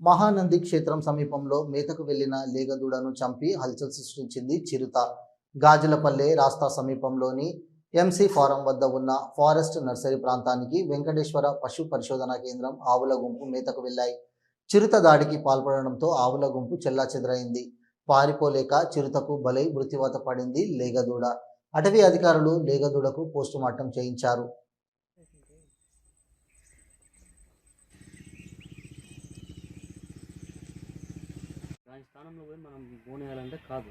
మహానంది క్షేత్రం సమీపంలో మేతకు వెళ్ళిన లేగదూడను చంపి హల్చల్ సృష్టించింది చిరుత. గాజులపల్లె రాస్తా సమీపంలోని ఎంసీ ఫారం వద్ద ఉన్న ఫారెస్ట్ నర్సరీ ప్రాంతానికి వెంకటేశ్వర పశు పరిశోధనా కేంద్రం ఆవుల గుంపు మేతకు వెళ్ళాయి చిరుత దాడికి పాల్పడడంతో ఆవుల గుంపు చెల్లాచెదరైంది పారిపోలేక చిరుతకు బలై మృత్యువాత పడింది లేగదూడ. అటవీ అధికారులు లేగదూడకు పోస్టుమార్టం చేయించారు. స్థానంలో పోయి మనం బోన్ వేయాలంటే కాదు